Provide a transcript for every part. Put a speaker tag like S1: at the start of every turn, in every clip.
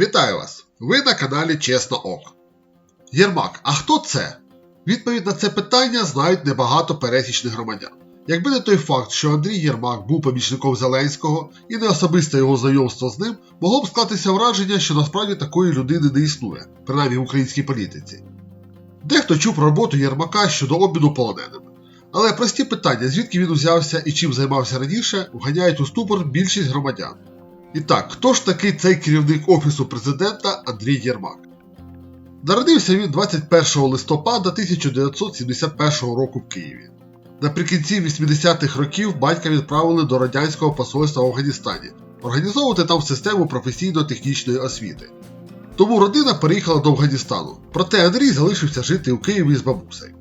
S1: Вітаю вас! Ви на каналі Чесно Ок. Єрмак, а хто це? Відповідь на це питання знають небагато пересічних громадян. Якби не той факт, що Андрій Єрмак був помічником Зеленського і не особисте його знайомство з ним, могло б склатися враження, що насправді такої людини не існує, принаймні в українській політиці. Дехто чув про роботу Єрмака щодо обміну полоненими. Але прості питання, звідки він узявся і чим займався раніше, вганяють у ступор більшість громадян. І так, хто ж такий цей керівник Офісу президента Андрій Єрмак? Народився він 21 листопада 1971 року в Києві. Наприкінці 80-х років батька відправили до радянського посольства в Афганістані організовувати там систему професійно-технічної освіти. Тому родина переїхала до Афганістану, проте Андрій залишився жити у Києві з бабусею.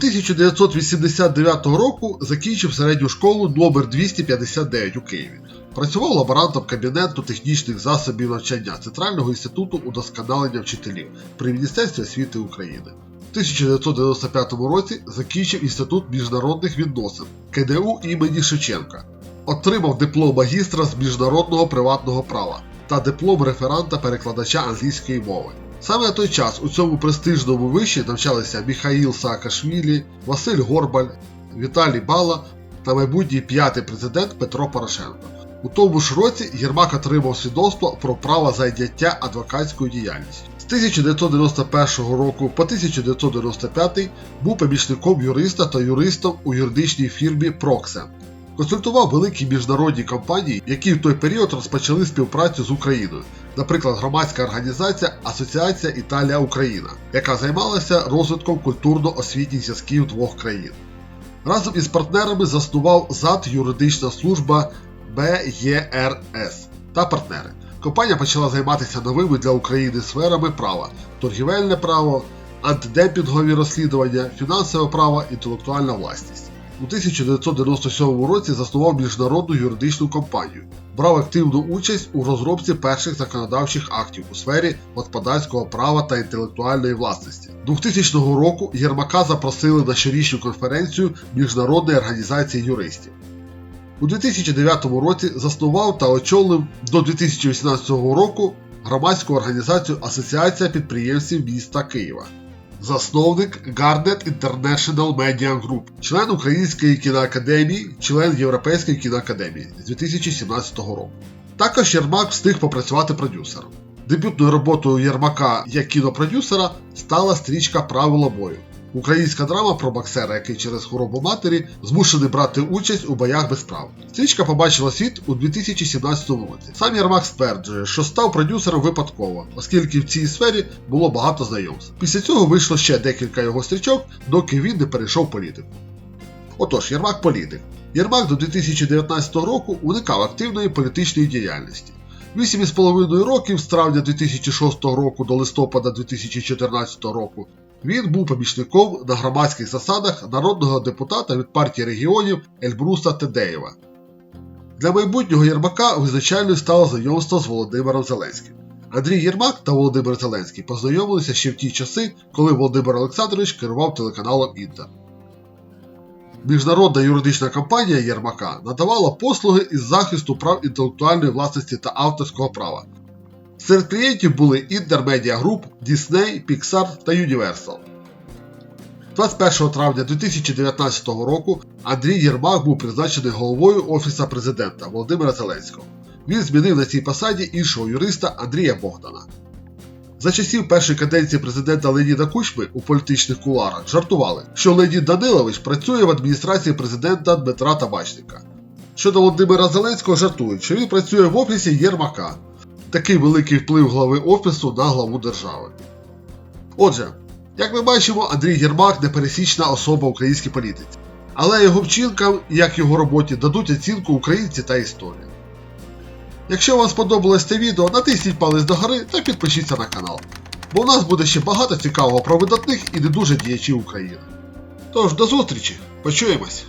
S1: 1989 року закінчив середню школу номер 259 у Києві. Працював лаборантом кабінету технічних засобів навчання Центрального інституту удосконалення вчителів при Міністерстві освіти України. У 1995 році закінчив Інститут міжнародних відносин КДУ імені Шевченка. Отримав диплом магістра з міжнародного приватного права та диплом реферанта-перекладача англійської мови. Саме на той час у цьому престижному виші навчалися Міхаїл Саакашвілі, Василь Горбаль, Віталій Бала та майбутній п'ятий президент Петро Порошенко. У тому ж році Єрмак отримав свідоцтво про право зайняття адвокатською діяльністю. З 1991 року по 1995 був помічником юриста та юристом у юридичній фірмі Proxen. Консультував великі міжнародні компанії, які в той період розпочали співпрацю з Україною, наприклад, громадська організація Асоціація Італія Україна, яка займалася розвитком культурно-освітніх зв'язків двох країн. Разом із партнерами заснував ЗАД юридична служба БЄРС та партнери. Компанія почала займатися новими для України сферами права: торгівельне право, антидемпінгові розслідування, фінансове право, інтелектуальна власність. У 1997 році заснував міжнародну юридичну компанію, брав активну участь у розробці перших законодавчих актів у сфері господарського права та інтелектуальної власності. 2000 року Єрмака запросили на щорічну конференцію Міжнародної організації юристів. У 2009 році заснував та очолив до 2018 року громадську організацію Асоціація підприємців міста Києва. Засновник Garnet International Media Group, член Української кіноакадемії, член Європейської кіноакадемії з 2017 року. Також Єрмак встиг попрацювати продюсером. Дебютною роботою Єрмака як кінопродюсера стала стрічка Правила бою. Українська драма про боксера, який через хворобу матері змушений брати участь у боях без прав. Стрічка побачила світ у 2017 році. Сам Єрмак стверджує, що став продюсером випадково, оскільки в цій сфері було багато знайомств. Після цього вийшло ще декілька його стрічок, доки він не перейшов політику. Отож, Єрмак політик. Єрмак до 2019 року уникав активної політичної діяльності. 8,5 років з травня 2006 року до листопада 2014 року він був помічником на громадських засадах народного депутата від партії регіонів Ельбруса Тедеєва. Для майбутнього Єрмака визначальною стало знайомство з Володимиром Зеленським. Андрій Єрмак та Володимир Зеленський познайомилися ще в ті часи, коли Володимир Олександрович керував телеканалом Інтер. Міжнародна юридична компанія Єрмака надавала послуги із захисту прав інтелектуальної власності та авторського права. Серед клієнтів були Intermedia Group, Disney, Pixar та Universal. 21 травня 2019 року Андрій Єрмак був призначений головою Офіса президента Володимира Зеленського. Він змінив на цій посаді іншого юриста Андрія Богдана. За часів першої каденції президента Леоніда Кучми у політичних куларах жартували, що Леонід Данилович працює в адміністрації президента Дмитра Табачника. Щодо Володимира Зеленського жартують, що він працює в офісі Єрмака. Такий великий вплив глави офісу на главу держави. Отже, як ми бачимо, Андрій Єрмак непересічна особа в українській політиці. Але його вчинкам, як його роботі, дадуть оцінку українці та історія. Якщо вам сподобалось це відео, натисніть палець догори та підпишіться на канал. Бо у нас буде ще багато цікавого про видатних і не дуже діячів України. Тож, до зустрічі, почуємось!